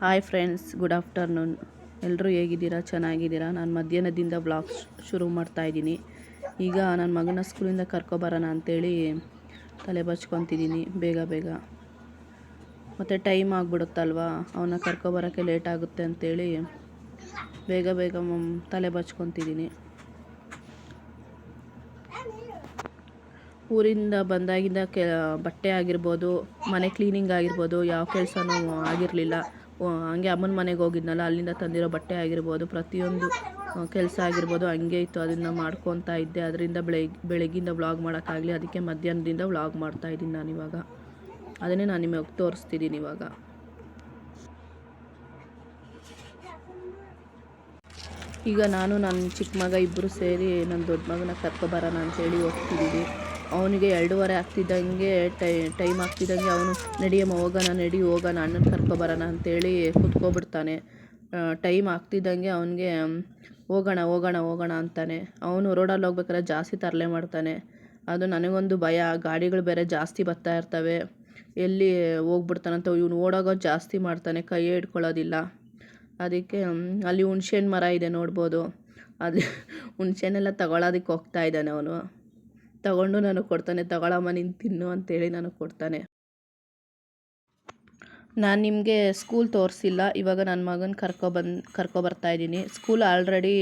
Hi friends, good afternoon. ಎಲ್ಲರೂ ಹೇಗಿದ್ದೀರಾ? ಚೆನ್ನಾಗಿದ್ದೀರಾ? ನಾನು ಮಧ್ಯಾಹ್ನದಿಂದ ವ್ಲಾಗ್ ಶುರು ಮಾಡ್ತಾಯಿದ್ದೀನಿ ಈಗ ನನ್ನ ಮಗನ ಸ್ಕೂಲಿಂದ ಕರ್ಕೊಬರೋಣ ಅಂಥೇಳಿ ತಲೆ ಬಚ್ಕೊತಿದ್ದೀನಿ, ಬೇಗ ಬೇಗ. ಮತ್ತು ಟೈಮ್ ಆಗಿಬಿಡುತ್ತಲ್ವ? ಅವನ್ನ ಕರ್ಕೊಬರೋಕ್ಕೆ ಲೇಟ್ ಆಗುತ್ತೆ ಅಂಥೇಳಿ ಬೇಗ ಬೇಗ ತಲೆ ಬಚ್ಕೊತಿದ್ದೀನಿ. ಊರಿಂದ ಬಂದಾಗಿಂದ ಕೆ ಬಟ್ಟೆ ಆಗಿರ್ಬೋದು, ಮನೆ ಕ್ಲೀನಿಂಗ್ ಆಗಿರ್ಬೋದು, ಯಾವ ಕೆಲಸನೂ ಆಗಿರಲಿಲ್ಲ. ಹಂಗೆ ಅಮ್ಮನ ಮನೆಗೆ ಹೋಗಿದ್ನಲ್ಲ, ಅಲ್ಲಿಂದ ತಂದಿರೋ ಬಟ್ಟೆ ಆಗಿರ್ಬೋದು, ಪ್ರತಿಯೊಂದು ಕೆಲಸ ಆಗಿರ್ಬೋದು, ಹಂಗೆ ಇತ್ತು. ಅದನ್ನು ಮಾಡ್ಕೊತಾ ಇದ್ದೆ. ಅದರಿಂದ ಬೆಳಗ್ಗೆ ಬೆಳಗ್ಗಿಂದ ವ್ಲಾಗ್ ಮಾಡೋಕ್ಕಾಗಲಿ, ಅದಕ್ಕೆ ಮಧ್ಯಾಹ್ನದಿಂದ ವ್ಲಾಗ್ ಮಾಡ್ತಾ ಇದ್ದೀನಿ ನಾನು ಇವಾಗ. ಅದನ್ನೇ ನಾನು ನಿಮಗೆ ತೋರಿಸ್ತಿದ್ದೀನಿ ಇವಾಗ. ಈಗ ನಾನು, ನನ್ನ ಚಿಕ್ಕ ಮಗ ಇಬ್ಬರು ಸೇರಿ, ನನ್ನ ದೊಡ್ಡ ಮಗನ ಕರ್ಕೊಬರೋಣ ಅಂತೇಳಿ ಹೋಗ್ತಿದ್ದೀವಿ. ಅವನಿಗೆ ಎರಡೂವರೆ ಆಗ್ತಿದ್ದಂಗೆ ಟೈ, ಟೈಮ್ ಆಗ್ತಿದ್ದಂಗೆ ಅವನು ನಡಿಯಮ್ಮ, ಹೋಗೋಣ, ನಡಿ, ಹೋಗೋಣ, ಅಣ್ಣನ ಕರ್ಕೊಬರೋಣ ಅಂತೇಳಿ ಕುತ್ಕೊಬಿಡ್ತಾನೆ. ಟೈಮ್ ಆಗ್ತಿದ್ದಂಗೆ ಅವನಿಗೆ ಹೋಗೋಣ ಹೋಗೋಣ ಹೋಗೋಣ ಅಂತಾನೆ. ಅವನು ರೋಡಲ್ಲಿ ಹೋಗ್ಬೇಕಾದ್ರೆ ಜಾಸ್ತಿ ತರಲೆ ಮಾಡ್ತಾನೆ. ಅದು ನನಗೊಂದು ಭಯ, ಗಾಡಿಗಳು ಬೇರೆ ಜಾಸ್ತಿ ಬರ್ತಾ ಇರ್ತವೆ. ಎಲ್ಲಿ ಹೋಗ್ಬಿಡ್ತಾನಂತ ಇವನು ಓಡೋಗೋದು ಜಾಸ್ತಿ ಮಾಡ್ತಾನೆ ಕೈಯೇ ಹಿಡ್ಕೊಳ್ಳೋದಿಲ್ಲ. ಅದಕ್ಕೆ ಅಲ್ಲಿ ಹುಣ್ಸೆಹಣ್ಣು ಮರ ಇದೆ ನೋಡ್ಬೋದು. ಅಲ್ಲಿ ಹುಣ್ಸೆಹಣ್ಣೆಲ್ಲ ತಗೊಳ್ಳೋದಕ್ಕೆ ಹೋಗ್ತಾ ಇದ್ದಾನೆ ಅವನು. ತಗೊಂಡು ನಾನು ಕೊಡ್ತಾನೆ ತಗೊಳಮ್ಮ ನೀನು ತಿನ್ನು ಅಂತೇಳಿ ನಾನು ಕೊಡ್ತಾನೆ. ನಾನು ನಿಮಗೆ ಸ್ಕೂಲ್ ತೋರಿಸಿಲ್ಲ, ಇವಾಗ ನನ್ನ ಮಗನ ಕರ್ಕೊಬಂದು ಕರ್ಕೊಬರ್ತಾ ಇದ್ದೀನಿ. ಸ್ಕೂಲ್ ಆಲ್ರೆಡಿ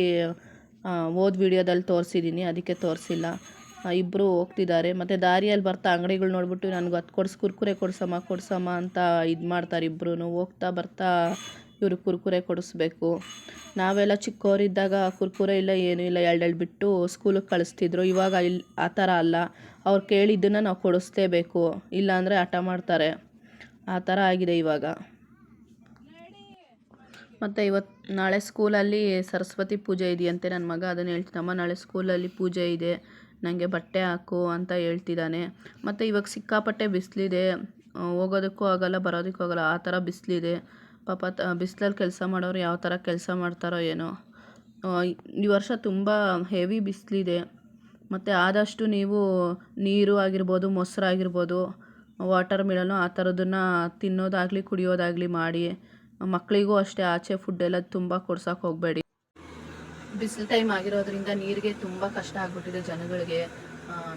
ಓದ್ ವಿಡಿಯೋದಲ್ಲಿ ತೋರಿಸಿದ್ದೀನಿ ಅದಕ್ಕೆ ತೋರಿಸಿಲ್ಲ. ಇಬ್ಬರು ಹೋಗ್ತಿದ್ದಾರೆ. ಮತ್ತು ದಾರಿಯಲ್ಲಿ ಬರ್ತಾ ಅಂಗಡಿಗಳು ನೋಡ್ಬಿಟ್ಟು, ನನಗೆ ಅದು ಕೊಡ್ಸು, ಕುರ್ಕುರೆ ಕೊಡ್ಸಮ್ಮ ಕೊಡ್ಸಮ್ಮ ಅಂತ ಇದು ಮಾಡ್ತಾರೆ ಇಬ್ಬರೂ ಹೋಗ್ತಾ ಬರ್ತಾ ಇವರು ಕುರ್ಕುರೆ ಕೊಡಿಸ್ಬೇಕು. ನಾವೆಲ್ಲ ಚಿಕ್ಕವರಿದ್ದಾಗ ಕುರ್ಕುರೆ ಇಲ್ಲ, ಏನೂ ಇಲ್ಲ ಎರಡೆರಡು ಬಿಟ್ಟು ಸ್ಕೂಲಿಗೆ ಕಳಿಸ್ತಿದ್ರು. ಇವಾಗ ಇಲ್ಲಿ ಆ ಥರ ಅಲ್ಲ. ಅವ್ರು ಕೇಳಿದ್ದನ್ನು ನಾವು ಕೊಡಿಸ್ಲೇಬೇಕು ಇಲ್ಲಾಂದರೆ ಹಠ ಮಾಡ್ತಾರೆ. ಆ ಥರ ಆಗಿದೆ ಇವಾಗ. ಮತ್ತು ಇವತ್ತು ನಾಳೆ ಸ್ಕೂಲಲ್ಲಿ ಸರಸ್ವತಿ ಪೂಜೆ ಇದೆಯಂತೆ ನನ್ನ ಮಗ. ಅದನ್ನು ಹೇಳ್ತಿದ್ದಮ್ಮ ನಾಳೆ ಸ್ಕೂಲಲ್ಲಿ ಪೂಜೆ ಇದೆ. ನನಗೆ ಬಟ್ಟೆ ಹಾಕು ಅಂತ ಹೇಳ್ತಿದ್ದಾನೆ. ಮತ್ತು ಇವಾಗ ಸಿಕ್ಕಾಪಟ್ಟೆ ಬಿಸಿಲಿದೆ. ಹೋಗೋದಕ್ಕೂ ಆಗಲ್ಲ, ಬರೋದಕ್ಕೂ ಆಗಲ್ಲ. ಆ ಥರ ಬಿಸಿಲಿದೆ. ಪಾಪ ತ ಬಿಸಿಲಲ್ಲಿ ಕೆಲಸ ಮಾಡೋರು ಯಾವ ಥರ ಕೆಲಸ ಮಾಡ್ತಾರೋ ಏನೋ. ಈ ವರ್ಷ ತುಂಬ ಹೆವಿ ಬಿಸಿಲಿದೆ. ಮತ್ತು ಆದಷ್ಟು ನೀವು ನೀರು ಆಗಿರ್ಬೋದು, ಮೊಸರು ಆಗಿರ್ಬೋದು ವಾಟರ್ ಮಿಲನು ಆ ಥರದನ್ನು ತಿನ್ನೋದಾಗಲಿ, ಕುಡಿಯೋದಾಗಲಿ ಮಾಡಿ ಮಕ್ಕಳಿಗೂ ಅಷ್ಟೇ ಆಚೆ ಫುಡ್ ಎಲ್ಲ ತುಂಬ ಕೊಡ್ಸೋಕೆ ಹೋಗಬೇಡಿ. ಬಿಸಿಲು ಟೈಮ್ ಆಗಿರೋದ್ರಿಂದ ನೀರಿಗೆ ತುಂಬ ಕಷ್ಟ ಆಗಿಬಿಟ್ಟಿದೆ ಜನಗಳಿಗೆ.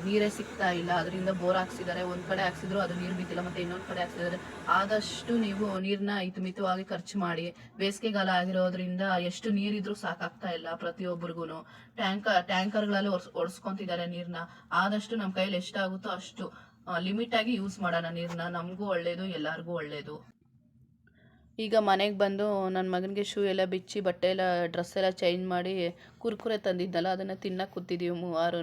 ನೀರೇ ಸಿಗ್ತಾ ಇಲ್ಲ. ಅದರಿಂದ ಬೋರ್ ಹಾಕ್ಸಿದ್ದಾರೆ. ಒಂದು ಕಡೆ ಹಾಕ್ಸಿದ್ರು ಅದು ನೀರು ಬಿದ್ದಿಲ್ಲ, ಮತ್ತೆ ಇನ್ನೊಂದು ಕಡೆ ಹಾಕ್ಸಿದ್ದಾರೆ. ಆದಷ್ಟು ನೀವು ನೀರನ್ನ ಹಿತಮಿತವಾಗಿ ಖರ್ಚು ಮಾಡಿ, ಬೇಸಿಗೆಗಾಲ ಆಗಿರೋದ್ರಿಂದ ಎಷ್ಟು ನೀರಿದ್ರೂ ಸಾಕಾಗ್ತಾ ಇಲ್ಲ ಪ್ರತಿಯೊಬ್ಬರಿಗೂ ಟ್ಯಾಂಕರ್ ಟ್ಯಾಂಕರ್ಗಳಲ್ಲಿ ಒರ್ಸ್ ಒಡ್ಸ್ಕೊಂತಿದ್ದಾರೆ ನೀರನ್ನ ಆದಷ್ಟು ನಮ್ಮ ಕೈಯಲ್ಲಿ ಎಷ್ಟಾಗುತ್ತೋ ಅಷ್ಟು ಲಿಮಿಟ್ ಆಗಿ ಯೂಸ್ ಮಾಡೋಣ ನೀರನ್ನ ನಮಗೂ ಒಳ್ಳೇದು, ಎಲ್ಲರಿಗೂ ಒಳ್ಳೇದು. ಈಗ ಮನೆಗೆ ಬಂದು ನನ್ನ ಮಗನಿಗೆ ಶೂ ಎಲ್ಲ ಬಿಚ್ಚಿ, ಬಟ್ಟೆ ಎಲ್ಲ, ಡ್ರೆಸ್ ಎಲ್ಲ ಚೇಂಜ್ ಮಾಡಿ ಕುರ್ಕುರೆ ತಂದಿದ್ದಲ್ಲ ಅದನ್ನು ತಿನ್ನಕ್ಕೆ ಕೂತಿದ್ದೀವಿ ಮೂವಾರು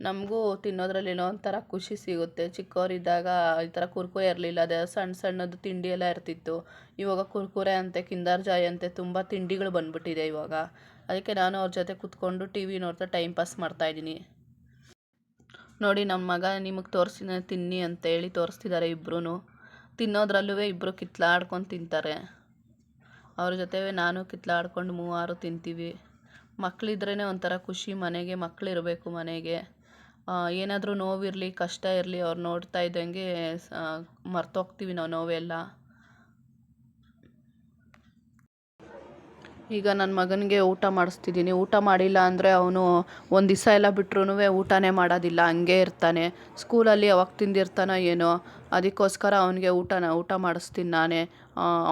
ನಮಗೂ ತಿನ್ನೋದ್ರಲ್ಲಿ ಏನೋ ಒಂಥರ ಖುಷಿ ಸಿಗುತ್ತೆ. ಚಿಕ್ಕವರಿದ್ದಾಗ ಈ ಥರ ಕುರ್ಕುರೆ ಇರಲಿಲ್ಲ. ಅದೇ ಸಣ್ಣ ಸಣ್ಣದು ತಿಂಡಿ ಎಲ್ಲ ಇರ್ತಿತ್ತು. ಇವಾಗ ಕುರ್ಕುರೆ ಅಂತೆ, ಕಿಂದಾರ್ ಜಾಯ್ ಅಂತೆ ತುಂಬ ತಿಂಡಿಗಳು ಬಂದ್ಬಿಟ್ಟಿದೆ ಇವಾಗ. ಅದಕ್ಕೆ ನಾನು ಅವ್ರ ಜೊತೆ ಕೂತ್ಕೊಂಡು ಟಿ ವಿ ನೋಡ್ತಾ ಟೈಮ್ ಪಾಸ್ ಮಾಡ್ತಾಯಿದ್ದೀನಿ ನೋಡಿ, ನಮ್ಮ ಮಗ ನಿಮಗೆ ತೋರಿಸಿ ತಿನ್ನಿ ಅಂತೇಳಿ ತೋರಿಸ್ತಿದ್ದಾರೆ ಇಬ್ಬರೂ ತಿನ್ನೋದ್ರಲ್ಲೂ ಇಬ್ಬರು ಕಿತ್ಲಾಡ್ಕೊಂಡು ತಿಂತಾರೆ. ಅವ್ರ ಜೊತೆ ನಾನು ಕಿತ್ಲಾಡ್ಕೊಂಡು ಮೂವಾರು ತಿಂತೀವಿ. ಮಕ್ಕಳಿದ್ರೇ ಒಂಥರ ಖುಷಿ ಮನೆಗೆ ಮಕ್ಕಳಿರಬೇಕು ಮನೆಗೆ. ಏನಾದರೂ ನೋವಿರಲಿ ಕಷ್ಟ ಇರಲಿ ಅವ್ರು ನೋಡ್ತಾ ಇದ್ದಂಗೆ ಮರ್ತೋಗ್ತೀವಿ ನಾವು ನೋವೆಲ್ಲ. ಈಗ ನನ್ನ ಮಗನಿಗೆ ಊಟ ಮಾಡಿಸ್ತಿದ್ದೀನಿ. ಊಟ ಮಾಡಿಲ್ಲ ಅಂದರೆ ಅವನು ಒಂದು ದಿವಸ ಎಲ್ಲ ಬಿಟ್ರೂ ಊಟನೇ ಮಾಡೋದಿಲ್ಲ. ಹಂಗೆ ಇರ್ತಾನೆ. ಸ್ಕೂಲಲ್ಲಿ ಯಾವಾಗ ತಿಂದಿರ್ತಾನೋ ಏನೋ. ಅದಕ್ಕೋಸ್ಕರ ಅವನಿಗೆ ಊಟನ ಊಟ ಮಾಡಿಸ್ತೀನಿ ನಾನೇ.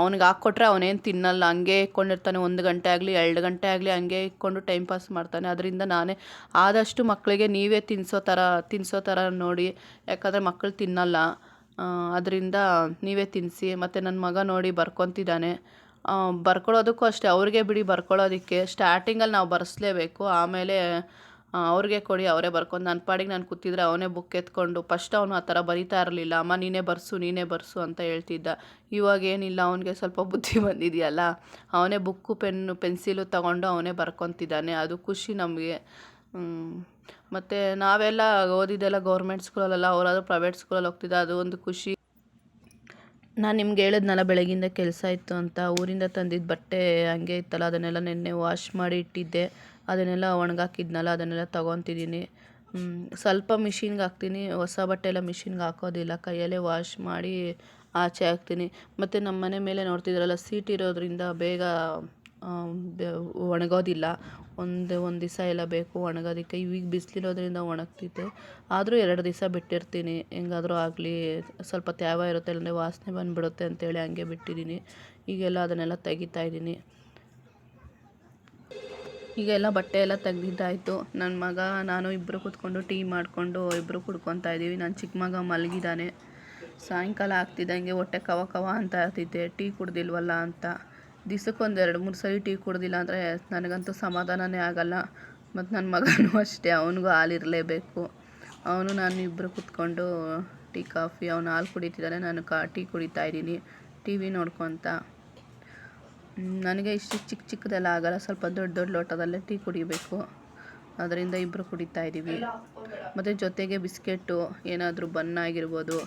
ಅವ್ನಿಗೆ ಹಾಕ್ಕೊಟ್ರೆ ಅವನೇನು ತಿನ್ನಲ್ಲ. ಹಂಗೆ ಇಕ್ಕೊಂಡಿರ್ತಾನೆ ಒಂದು ಗಂಟೆ ಆಗಲಿ, ಎರಡು ಗಂಟೆ ಆಗಲಿ ಹಂಗೆ ಇಕ್ಕೊಂಡು ಟೈಮ್ ಪಾಸ್ ಮಾಡ್ತಾನೆ. ಅದರಿಂದ ನಾನೇ ಆದಷ್ಟು ಮಕ್ಕಳಿಗೆ ನೀವೇ ತಿನ್ನಿಸೋ ಥರ ತಿನ್ನಿಸೋ ಥರ ನೋಡಿ. ಯಾಕಂದರೆ ಮಕ್ಕಳು ತಿನ್ನಲ್ಲ. ಅದರಿಂದ ನೀವೇ ತಿನ್ನಿಸಿ ಮತ್ತು ನನ್ನ ಮಗ ನೋಡಿ ಬರ್ಕೊತಿದ್ದಾನೆ. ಬರ್ಕೊಳ್ಳೋದಕ್ಕೂ ಅಷ್ಟೇ. ಅವ್ರಿಗೆ ಬಿಡಿ ಬರ್ಕೊಳ್ಳೋದಕ್ಕೆ. ಸ್ಟಾರ್ಟಿಂಗಲ್ಲಿ ನಾವು ಬರೆಸ್ಲೇಬೇಕು. ಆಮೇಲೆ ಅವ್ರಿಗೆ ಕೊಡಿ, ಅವರೇ ಬರ್ಕೊಂಡು. ನನ್ನ ಪಾಡಿಗೆ ನಾನು ಕೂತಿದ್ರೆ ಅವನೇ ಬುಕ್ ಎತ್ಕೊಂಡು ಫಸ್ಟ್ ಅವನು ಆ ಥರ ಬರಿತಾ ಇರಲಿಲ್ಲ. ಅಮ್ಮ, ನೀನೇ ಬರ್ಸು ನೀನೇ ಬರ್ಸು ಅಂತ ಹೇಳ್ತಿದ್ದ. ಇವಾಗ ಏನಿಲ್ಲ, ಅವನಿಗೆ ಸ್ವಲ್ಪ ಬುದ್ಧಿ ಬಂದಿದೆಯಲ್ಲ. ಅವನೇ ಬುಕ್ಕು ಪೆನ್ನು ಪೆನ್ಸಿಲು ತಗೊಂಡು ಅವನೇ ಬರ್ಕೊತಿದ್ದಾನೆ. ಅದು ಖುಷಿ ನಮಗೆ. ಮತ್ತು ನಾವೆಲ್ಲ ಓದಿದ್ದೆಲ್ಲ ಗೌರ್ಮೆಂಟ್ ಸ್ಕೂಲಲ್ಲ ಅವರಾದ್ರೂ ಪ್ರೈವೇಟ್ ಸ್ಕೂಲಲ್ಲಿ ಹೋಗ್ತಿದ್ದ, ಅದು ಒಂದು ಖುಷಿ. ನಾನು ನಿಮ್ಗೆ ಹೇಳಿದ್ನಲ್ಲ ಬೆಳಗಿಂದ ಕೆಲಸ ಇತ್ತು ಅಂತ, ಊರಿಂದ ತಂದಿದ್ದ ಬಟ್ಟೆ ಹಂಗೆ ಇತ್ತಲ್ಲ, ಅದನ್ನೆಲ್ಲ ನೆನ್ನೆ ವಾಶ್ ಮಾಡಿ ಇಟ್ಟಿದ್ದೆ. ಅದನ್ನೆಲ್ಲ ಒಣಗಾಕಿದ್ನಲ್ಲ, ಅದನ್ನೆಲ್ಲ ತೊಗೊತಿದ್ದೀನಿ. ಸ್ವಲ್ಪ ಮಿಷಿನ್ಗೆ ಹಾಕ್ತೀನಿ. ಹೊಸ ಬಟ್ಟೆ ಎಲ್ಲ ಮಿಷಿನ್ಗೆ ಹಾಕೋದಿಲ್ಲ. ಕೈಯಲ್ಲೇ ವಾಶ್ ಮಾಡಿ ಆಚೆ ಹಾಕ್ತೀನಿ. ಮತ್ತು ನಮ್ಮ ಮನೆ ಮೇಲೆ ನೋಡ್ತಿದ್ರಲ್ಲ ಸೀಟ್ ಇರೋದ್ರಿಂದ ಬೇಗ ಒಣಗೋದಿಲ್ಲ. ಒಂದು ಒಂದು ದಿವಸ ಎಲ್ಲ ಬೇಕು ಒಣಗೋದಕ್ಕೆ. ಈಗ ಬಿಸಿಲಿರೋದ್ರಿಂದ ಒಣಗ್ತಿತ್ತು ಆದರೂ ಎರಡು ದಿವಸ ಬಿಟ್ಟಿರ್ತೀನಿ. ಹೆಂಗಾದ್ರೂ ಆಗಲಿ, ಸ್ವಲ್ಪ ತ್ಯಾವ ಇರುತ್ತೆ, ಇಲ್ಲಾಂದರೆ ವಾಸನೆ ಬಂದುಬಿಡುತ್ತೆ ಅಂತೇಳಿ ಹಂಗೆ ಬಿಟ್ಟಿದ್ದೀನಿ ಈಗೆಲ್ಲ ಅದನ್ನೆಲ್ಲ ತೆಗಿತಾ ಇದ್ದೀನಿ. ಈಗ ಎಲ್ಲ ಬಟ್ಟೆ ಎಲ್ಲ ತೆಗ್ದಿದ್ದಾಯಿತು. ನನ್ನ ಮಗ, ನಾನು ಇಬ್ಬರು ಕೂತ್ಕೊಂಡು ಟೀ ಮಾಡಿಕೊಂಡು ಇಬ್ಬರು ಕುಡ್ಕೊತಾ ಇದ್ದೀವಿ. ನನ್ನ ಚಿಕ್ಕ ಮಗ ಮಲಗಿದ್ದಾನೆ ಸಾಯಂಕಾಲ ಆಗ್ತಿದ್ದಂಗೆ ಹೊಟ್ಟೆ ಕವ ಕವ ಅಂತ ಇರ್ತಿದ್ದೆ ಟೀ ಕುಡ್ದಿಲ್ವಲ್ಲ ಅಂತ. ದಿವ್ಸಕ್ಕೆ ಒಂದು ಎರಡು ಮೂರು ಸರಿ ಟೀ ಕುಡ್ದಿಲ್ಲ ಅಂದರೆ ನನಗಂತೂ ಸಮಾಧಾನವೇ ಆಗಲ್ಲ. ಮತ್ತು ನನ್ನ ಮಗನೂ ಅಷ್ಟೇ, ಅವನಿಗೂ ಹಾಲಿರಲೇಬೇಕು ಅವನು ನಾನು ಇಬ್ಬರು ಕುತ್ಕೊಂಡು ಟೀ, ಕಾಫಿ, ಅವನು ಹಾಲು ಕುಡಿತಿದ್ದಾನೆ, ನಾನು ಕಾ, ಟೀ ಕುಡಿತಾ ಇದ್ದೀನಿ. ಟಿ ವಿ ನೋಡ್ಕೊತ. ನನಗೆ ಇಷ್ಟು ಚಿಕ್ಕ ಚಿಕ್ಕದೆಲ್ಲ ಆಗಲ್ಲ, ಸ್ವಲ್ಪ ದೊಡ್ಡ ದೊಡ್ಡ ಲೋಟದಲ್ಲೇ ಟೀ ಕುಡಿಬೇಕು. ಅದರಿಂದ ಇಬ್ಬರು ಕುಡಿತಾ ಇದ್ದೀವಿ. ಮತ್ತು ಜೊತೆಗೆ ಬಿಸ್ಕೆಟ್ಟು ಏನಾದರೂ ಬನ್ ಆಗಿರ್ಬೋದು,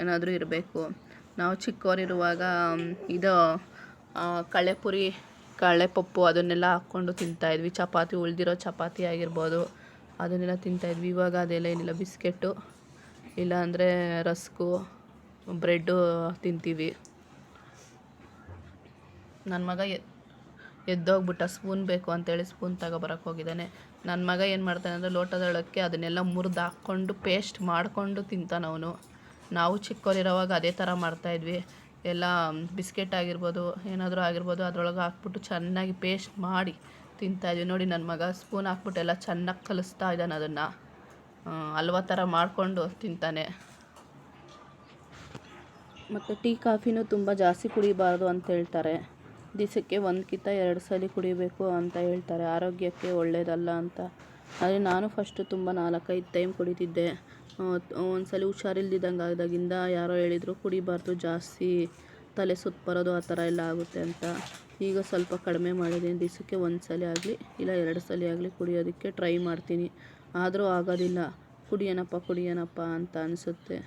ಏನಾದರೂ ಇರಬೇಕು. ನಾವು ಚಿಕ್ಕವರಿರುವಾಗ ಇದು ಕಳ್ಳೆಪುರಿ ಕಳೆ ಪಪ್ಪು ಅದನ್ನೆಲ್ಲ ಹಾಕ್ಕೊಂಡು ತಿಂತಾಯಿದ್ವಿ ಚಪಾತಿ, ಉಳಿದಿರೋ ಚಪಾತಿ ಆಗಿರ್ಬೋದು ಅದನ್ನೆಲ್ಲ ತಿಂತಾಯಿದ್ವಿ ಇವಾಗ ಅದೆಲ್ಲ ಏನಿಲ್ಲ, ಬಿಸ್ಕೆಟ್ಟು, ಇಲ್ಲಾಂದರೆ ರಸ್ಕು, ಬ್ರೆಡ್ಡು ತಿಂತೀವಿ. ನನ್ನ ಮಗ ಎದ್ದೋಗ್ಬಿಟ್ಟ, ಸ್ಪೂನ್ ಬೇಕು ಅಂತೇಳಿ ಸ್ಪೂನ್ ತಗೊಬರಕ್ಕೆ ಹೋಗಿದ್ದಾನೆ. ನನ್ನ ಮಗ ಏನು ಮಾಡ್ತಾನೆ ಅಂದರೆ ಲೋಟದೊಳಕ್ಕೆ ಅದನ್ನೆಲ್ಲ ಮುರಿದು ಹಾಕ್ಕೊಂಡು ಪೇಸ್ಟ್ ಮಾಡಿಕೊಂಡು ತಿಂತಾನವನು. ನಾವು ಚಿಕ್ಕವರಿರೋವಾಗ ಅದೇ ಥರ ಮಾಡ್ತಾಯಿದ್ವಿ ಎಲ್ಲ ಬಿಸ್ಕೆಟ್ ಆಗಿರ್ಬೋದು, ಏನಾದರೂ ಆಗಿರ್ಬೋದು, ಅದರೊಳಗೆ ಹಾಕ್ಬಿಟ್ಟು ಚೆನ್ನಾಗಿ ಪೇಸ್ಟ್ ಮಾಡಿ ತಿಂತಾಯಿದ್ವಿ ನೋಡಿ ನನ್ನ ಮಗ ಸ್ಪೂನ್ ಹಾಕ್ಬಿಟ್ಟು ಎಲ್ಲ ಚೆನ್ನಾಗಿ ಕಲಿಸ್ತಾ ಇದ್ದಾನೆ ಅದನ್ನು. ಹಲ್ವಾ ಥರ ಮಾಡಿಕೊಂಡು ತಿಂತಾನೆ. ಮತ್ತು ಟೀ ಕಾಫಿನೂ ತುಂಬ ಜಾಸ್ತಿ ಕುಡಿಬಾರ್ದು ಅಂತ ಹೇಳ್ತಾರೆ. ದಿವಸಕ್ಕೆ ಒಂದಕ್ಕಿಂತ ಎರಡು ಸಲ ಕುಡಿಬೇಕು ಅಂತ ಹೇಳ್ತಾರೆ. ಆರೋಗ್ಯಕ್ಕೆ ಒಳ್ಳೆಯದಲ್ಲ ಅಂತ. ಆದರೆ ನಾನು ಫಸ್ಟು ತುಂಬ ನಾಲ್ಕೈದು ಟೈಮ್ ಕುಡಿತಿದ್ದೆ. ಒಂದು ಸಲ ಹುಷಾರಿಲ್ದಿದ್ದಂಗೆ ಆದಾಗಿಂದ ಯಾರೋ ಹೇಳಿದರು, ಕುಡಿಬಾರ್ದು, ಜಾಸ್ತಿ ತಲೆ ಸುತ್ತ ಬರೋದು ಆ ಥರ ಎಲ್ಲ ಆಗುತ್ತೆ ಅಂತ. ಈಗ ಸ್ವಲ್ಪ ಕಡಿಮೆ ಮಾಡಿದ್ದೀನಿ ದಿವಸಕ್ಕೆ ಒಂದು ಸಲ ಆಗಲಿ, ಇಲ್ಲ ಎರಡು ಸಲ ಆಗಲಿ ಕುಡಿಯೋದಕ್ಕೆ ಟ್ರೈ ಮಾಡ್ತೀನಿ. ಆದರೂ ಆಗೋದಿಲ್ಲ. ಕುಡಿಯೋಣಪ್ಪ ಕುಡಿಯೋಣಪ್ಪ ಅಂತ ಅನಿಸುತ್ತೆ.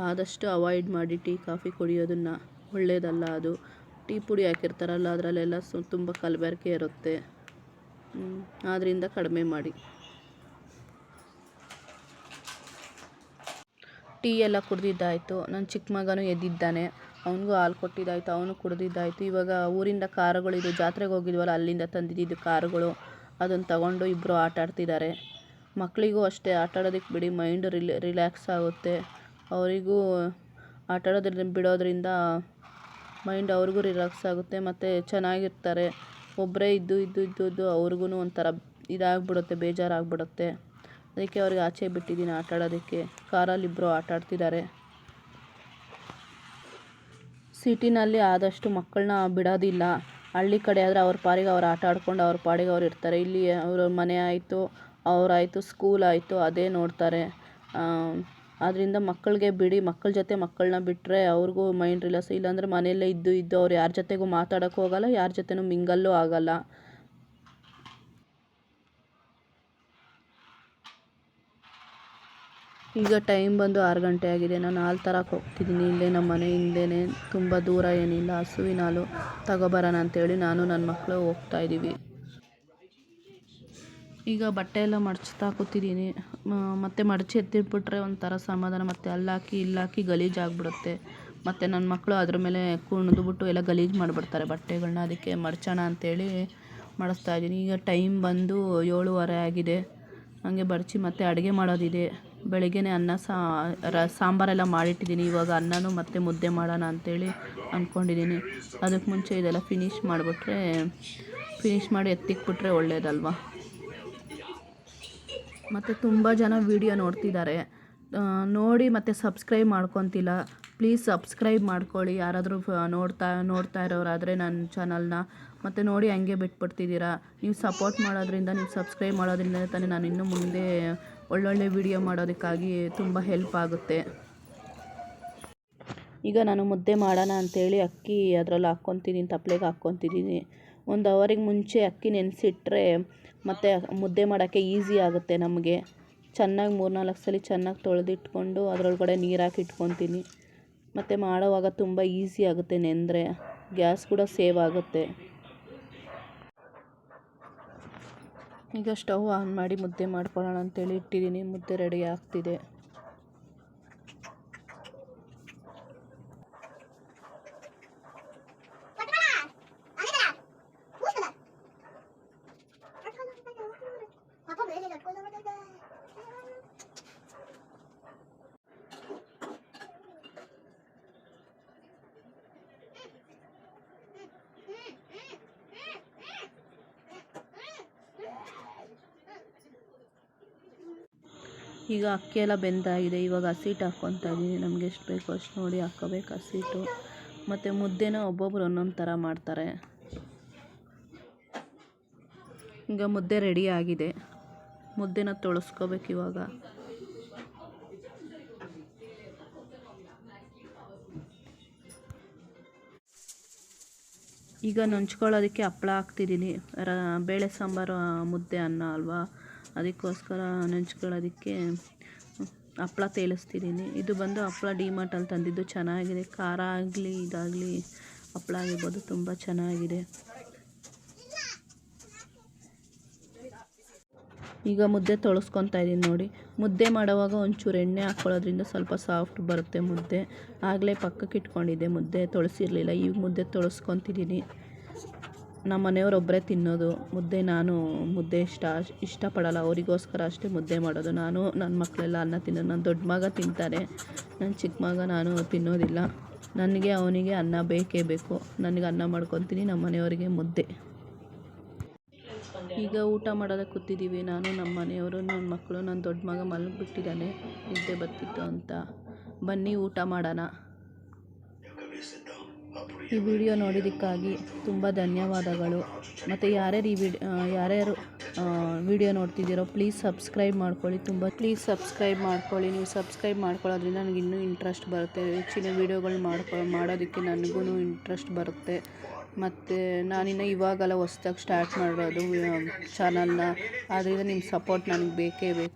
ಆದಷ್ಟು ಅವಾಯ್ಡ್ ಮಾಡಿ, ಟೀ, ಕಾಫಿ ಕುಡಿಯೋದನ್ನು. ಒಳ್ಳೆಯದಲ್ಲ ಅದು. ಟೀ ಪುಡಿ ಹಾಕಿರ್ತಾರಲ್ಲ, ಅದರಲ್ಲೆಲ್ಲ ಸು, ತುಂಬ ಕಲಬೆರಕೆ ಇರುತ್ತೆ. ಆದ್ದರಿಂದ ಕಡಿಮೆ ಮಾಡಿ. ಟೀ ಎಲ್ಲ ಕುಡ್ದಿದ್ದಾಯಿತು. ನನ್ನ ಚಿಕ್ಕ ಮಗನೂ ಎದ್ದಿದ್ದಾನೆ. ಅವನಿಗೂ ಹಾಲು ಕೊಟ್ಟಿದ್ದಾಯಿತು, ಅವನು ಕುಡ್ದಿದ್ದಾಯಿತು. ಇವಾಗ ಊರಿಂದ ಇದು ಜಾತ್ರೆಗೆ ಹೋಗಿದ್ವಲ್ಲ, ಅಲ್ಲಿಂದ ತಂದಿದ್ದಿದ್ದು ಕಾರುಗಳು. ಅದನ್ನು ತಗೊಂಡು ಇಬ್ಬರು ಆಟ ಆಡ್ತಿದ್ದಾರೆ ಮಕ್ಕಳಿಗೂ ಅಷ್ಟೇ, ಆಟ ಆಡೋದಕ್ಕೆ ಬಿಡಿ ಮೈಂಡ್ ರಿಲೆ ರಿಲ್ಯಾಕ್ಸ್ ಆಗುತ್ತೆ. ಅವರಿಗೂ ಆಟ ಆಡೋದ್ರಿಂದ, ಬಿಡೋದ್ರಿಂದ ಮೈಂಡ್ ಅವ್ರಿಗೂ ರಿಲ್ಯಾಕ್ಸ್ ಆಗುತ್ತೆ. ಮತ್ತು ಚೆನ್ನಾಗಿರ್ತಾರೆ. ಒಬ್ಬರೇ ಇದ್ದು ಇದ್ದು ಇದ್ದು ಇದ್ದು ಅವ್ರಿಗೂ ಒಂಥರ ಇದಾಗ್ಬಿಡುತ್ತೆ, ಬೇಜಾರಾಗ್ಬಿಡುತ್ತೆ. ಅದಕ್ಕೆ ಅವ್ರಿಗೆ ಆಚೆ ಬಿಟ್ಟಿದ್ದೀನಿ ಆಟ ಕಾರಲ್ಲಿ ಇಬ್ಬರು ಆಟ ಆಡ್ತಿದ್ದಾರೆ. ಸಿಟಿನಲ್ಲಿ ಆದಷ್ಟು ಮಕ್ಕಳನ್ನ ಬಿಡೋದಿಲ್ಲ. ಹಳ್ಳಿ ಕಡೆ ಆದರೆ ಅವ್ರ ಪಾಡಿಗೆ ಅವ್ರು ಆಟ ಆಡ್ಕೊಂಡು ಅವ್ರ ಪಾಡಿಗೆ ಅವ್ರು ಇರ್ತಾರೆ. ಇಲ್ಲಿ ಅವ್ರ ಮನೆ ಆಯಿತು ಅವರಾಯಿತು ಸ್ಕೂಲ್ ಆಯಿತು, ಅದೇ ನೋಡ್ತಾರೆ. ಆದ್ದರಿಂದ ಮಕ್ಕಳಿಗೆ ಬಿಡಿ, ಮಕ್ಕಳ ಜೊತೆ ಮಕ್ಕಳನ್ನ ಬಿಟ್ಟರೆ ಅವ್ರಿಗೂ ಮೈಂಡ್ ರಿಲ್ಯಾಕ್ಸ್ ಇಲ್ಲಾಂದರೆ ಮನೆಯಲ್ಲೇ ಇದ್ದು ಇದ್ದು ಅವ್ರು ಯಾರ ಜೊತೆಗೂ ಮಾತಾಡೋಕ್ಕೂ ಹೋಗಲ್ಲ, ಯಾರ ಜೊತೆನೂ ಮಿಂಗಲ್ಲೂ ಆಗಲ್ಲ. ಈಗ ಟೈಮ್ ಬಂದು ಆರು ಗಂಟೆ ಆಗಿದೆ. ನಾನು ಹಾಲು ತರಕ್ಕೆ ಹೋಗ್ತಿದ್ದೀನಿ. ಇಲ್ಲೇ ನಮ್ಮ ಮನೆ ಹಿಂದೆನೇ ತುಂಬ ದೂರ ಏನಿಲ್ಲ. ಹಸುವಿನ ಹಾಲು ತಗೊಬರೋಣ ಅಂತೇಳಿ ನಾನು ನನ್ನ ಮಕ್ಕಳು ಹೋಗ್ತಾ ಇದ್ದೀವಿ ಈಗ ಬಟ್ಟೆ ಎಲ್ಲ ಮಡಚ್ತಾ ಕೂತಿದ್ದೀನಿ. ಮತ್ತು ಮಡಚಿ ಎತ್ತಿಟ್ಬಿಟ್ರೆ ಒಂಥರ ಸಮಾಧಾನ. ಮತ್ತು ಅಲ್ಲಾಕಿ ಇಲ್ಲಾಕಿ ಗಲೀಜು ಆಗಿಬಿಡುತ್ತೆ. ಮತ್ತು ನನ್ನ ಮಕ್ಕಳು ಅದ್ರ ಮೇಲೆ ಕುಣಿದ್ಬಿಟ್ಟು ಎಲ್ಲ ಗಲೀಜು ಮಾಡಿಬಿಡ್ತಾರೆ ಬಟ್ಟೆಗಳನ್ನ ಅದಕ್ಕೆ ಮಡಚೋಣ ಅಂತೇಳಿ ಮಡಿಸ್ತಾ ಇದ್ದೀನಿ ಈಗ ಟೈಮ್ ಬಂದು ಏಳುವರೆ ಆಗಿದೆ. ಹಾಗೆ ಬಡಚಿ ಮತ್ತೆ ಅಡುಗೆ ಮಾಡೋದಿದೆ. ಬೆಳಗ್ಗೆನೇ ಅನ್ನ ಸಾ, ರ, ಸಾಂಬಾರೆಲ್ಲ ಮಾಡಿಟ್ಟಿದ್ದೀನಿ. ಇವಾಗ ಅನ್ನನೂ ಮತ್ತೆ ಮುದ್ದೆ ಮಾಡೋಣ ಅಂಥೇಳಿ ಅಂದ್ಕೊಂಡಿದ್ದೀನಿ ಅದಕ್ಕೆ ಮುಂಚೆ ಇದೆಲ್ಲ ಫಿನಿಷ್ ಮಾಡಿಬಿಟ್ರೆ ಫಿನಿಷ್ ಮಾಡಿ ಎತ್ತಿಕ್ಬಿಟ್ರೆ ಒಳ್ಳೇದಲ್ವಾ? ಮತ್ತು ತುಂಬ ಜನ ವಿಡಿಯೋ ನೋಡ್ತಿದ್ದಾರೆ. ನೋಡಿ ಮತ್ತು ಸಬ್ಸ್ಕ್ರೈಬ್ ಮಾಡ್ಕೊತಿಲ್ಲ. ಪ್ಲೀಸ್ ಸಬ್ಸ್ಕ್ರೈಬ್ ಮಾಡ್ಕೊಳ್ಳಿ. ಯಾರಾದರೂ ನೋಡ್ತಾ ನೋಡ್ತಾ ಇರೋರಾದರೆ ನನ್ನ ಚಾನಲ್ನ ಮತ್ತು ನೋಡಿ ಹಂಗೆ ಬಿಟ್ಬಿಡ್ತಿದ್ದೀರಾ. ನೀವು ಸಪೋರ್ಟ್ ಮಾಡೋದ್ರಿಂದ, ನೀವು ಸಬ್ಸ್ಕ್ರೈಬ್ ಮಾಡೋದ್ರಿಂದ ತಾನೇ ನಾನು ಇನ್ನೂ ಮುಂದೆ ಒಳ್ಳೊಳ್ಳೆ ವಿಡಿಯೋ ಮಾಡೋದಕ್ಕಾಗಿ ತುಂಬ ಹೆಲ್ಪ್ ಆಗುತ್ತೆ. ಈಗ ನಾನು ಮುದ್ದೆ ಮಾಡೋಣ ಅಂಥೇಳಿ ಅಕ್ಕಿ ಅದರಲ್ಲಿ ಹಾಕ್ಕೊತಿದ್ದೀನಿ ತಪ್ಪಲೆಗೆ ಹಾಕ್ಕೊತಿದ್ದೀನಿ. ಒಂದು ಅವರಿಗೆ ಮುಂಚೆ ಅಕ್ಕಿ ನೆನೆಸಿಟ್ರೆ ಮತ್ತು ಮುದ್ದೆ ಮಾಡೋಕ್ಕೆ ಈಸಿ ಆಗುತ್ತೆ ನಮಗೆ. ಚೆನ್ನಾಗಿ ಮೂರು ನಾಲ್ಕು ಸಲ ಚೆನ್ನಾಗಿ ತೊಳೆದಿಟ್ಕೊಂಡು ಅದರೊಳಗಡೆ ನೀರು ಹಾಕಿ ಇಟ್ಕೊತೀನಿ. ಮತ್ತು ಮಾಡೋವಾಗ ತುಂಬ ಈಸಿ ಆಗುತ್ತೆ ನೆಂದರೆ. ಗ್ಯಾಸ್ ಕೂಡ ಸೇವ್ ಆಗುತ್ತೆ. ಈಗ ಸ್ಟವ್ ಆನ್ ಮಾಡಿ ಮುದ್ದೆ ಮಾಡ್ಕೊಳ್ಳೋಣ ಅಂತೇಳಿ ಇಟ್ಟಿದ್ದೀನಿ. ಮುದ್ದೆ ರೆಡಿ ಆಗ್ತಿದೆ. ಈಗ ಅಕ್ಕಿ ಎಲ್ಲ ಬೆಂದಾಗಿದೆ. ಇವಾಗ ಹಸಿಟ್ಟು ಹಾಕ್ಕೊತಾ ಇದ್ದೀನಿ. ನಮ್ಗೆ ಎಷ್ಟು ಬೇಕೋ ಅಷ್ಟು ನೋಡಿ ಹಾಕ್ಕೋಬೇಕು ಹಸಿಟ್ಟು ಮತ್ತು ಮುದ್ದೆನ ಒಬ್ಬೊಬ್ರು ಒಂದೊಂದು ಥರ ಮಾಡ್ತಾರೆ. ಈಗ ಮುದ್ದೆ ರೆಡಿ ಆಗಿದೆ. ಮುದ್ದೆನ ತೊಳಸ್ಕೋಬೇಕು ಇವಾಗ. ಈಗ ನಂಚ್ಕೊಳ್ಳೋದಕ್ಕೆ ಹಪ್ಪಳ ಹಾಕ್ತಿದ್ದೀನಿ. ರ, ಬೇಳೆ ಸಾಂಬಾರು, ಮುದ್ದೆ ಅನ್ನ ಅಲ್ವಾ? ಅದಕ್ಕೋಸ್ಕರ ನೆಂಚ್ಕೊಳ್ಳೋದಕ್ಕೆ ಹಪ್ಳ ತೇಲಿಸ್ತಿದ್ದೀನಿ. ಇದು ಬಂದು ಹಪ್ಳ ಡಿಮಾರ್ಟಲ್ಲಿ ತಂದಿದ್ದು ಚೆನ್ನಾಗಿದೆ. ಖಾರ ಆಗಲಿ, ಇದಾಗಲಿ ಹಪ್ಳ ಆಗಿರ್ಬೋದು, ತುಂಬ ಚೆನ್ನಾಗಿದೆ. ಈಗ ಮುದ್ದೆ ತೊಳಸ್ಕೊತಾ ಇದ್ದೀನಿ ನೋಡಿ. ಮುದ್ದೆ ಮಾಡುವಾಗ ಒಂಚೂರು ಎಣ್ಣೆ ಹಾಕ್ಕೊಳ್ಳೋದ್ರಿಂದ ಸ್ವಲ್ಪ ಸಾಫ್ಟ್ ಬರುತ್ತೆ ಮುದ್ದೆ. ಆಗಲೇ ಪಕ್ಕಕ್ಕೆ ಇಟ್ಕೊಂಡಿದ್ದೆ ಮುದ್ದೆ, ತೊಳಸಿರಲಿಲ್ಲ. ಈಗ ಮುದ್ದೆ ತೊಳಸ್ಕೊತಿದ್ದೀನಿ. ನಮ್ಮ ಮನೆಯವ್ರೊಬ್ಬರೇ ತಿನ್ನೋದು, ಮುದ್ದೆ ನಾನು ಮುದ್ದೆ ಇಷ್ಟ, ಇಷ್ಟಪಡಲ್ಲ, ಅವರಿಗೋಸ್ಕರ ಅಷ್ಟೇ ಮುದ್ದೆ ಮಾಡೋದು. ನಾನು ನನ್ನ ಮಕ್ಕಳೆಲ್ಲ ಅನ್ನ ತಿನ್ನೋದು. ನನ್ನ ದೊಡ್ಡ ಮಗ ತಿಂತಾರೆ ನನ್ನ ಚಿಕ್ಕ ಮಗ ನಾನು ತಿನ್ನೋದಿಲ್ಲ. ನನಗೆ ಅವನಿಗೆ ಅನ್ನ ಬೇಕೇ ಬೇಕು. ನನಗೆ ಅನ್ನ ಮಾಡ್ಕೊತೀನಿ, ನಮ್ಮ ಮನೆಯವರಿಗೆ ಮುದ್ದೆ. ಈಗ ಊಟ ಮಾಡೋದಕ್ಕೆ ಕೂತಿದ್ದೀವಿ. ನಾನು, ನಮ್ಮ ಮನೆಯವರು ನನ್ನ ಮಕ್ಕಳು ನನ್ನ ದೊಡ್ಡ ಮಗ ಮಲಗಿಬಿಟ್ಟಿದ್ದಾನೆ. ನಿದ್ದೆ ಬರ್ತಿತ್ತು ಅಂತ. ಬನ್ನಿ ಊಟ ಮಾಡೋಣ. ಈ ವಿಡಿಯೋ ನೋಡಿದ್ದಕ್ಕಾಗಿ ತುಂಬ ಧನ್ಯವಾದಗಳು. ಮತ್ತು ಯಾರ್ಯಾರು ಈ ವಿಡ್ ಯಾರ್ಯಾರು ವಿಡಿಯೋ ನೋಡ್ತಿದ್ದೀರೋ ಪ್ಲೀಸ್ ಸಬ್ಸ್ಕ್ರೈಬ್ ಮಾಡ್ಕೊಳ್ಳಿ. ತುಂಬ ಪ್ಲೀಸ್ ಸಬ್ಸ್ಕ್ರೈಬ್ ಮಾಡ್ಕೊಳ್ಳಿ. ನೀವು ಸಬ್ಸ್ಕ್ರೈಬ್ ಮಾಡ್ಕೊಳ್ಳೋದ್ರಿಂದ ನನಗೆ ಇನ್ನೂ ಇಂಟ್ರೆಸ್ಟ್ ಬರುತ್ತೆ. ಹೆಚ್ಚಿನ ವೀಡಿಯೋಗಳು ಮಾಡ್ಕೊ, ಮಾಡೋದಕ್ಕೆ ನನಗೂ ಇಂಟ್ರೆಸ್ಟ್ ಬರುತ್ತೆ. ಮತ್ತು ನಾನಿನ್ನು ಇವಾಗೆಲ್ಲ ಹೊಸ್ದಾಗಿ ಸ್ಟಾರ್ಟ್ ಮಾಡಿರೋದು ಚಾನಲ್ನ ಆದ್ದರಿಂದ ನಿಮ್ಮ ಸಪೋರ್ಟ್ ನನಗೆ ಬೇಕೇ ಬೇಕು.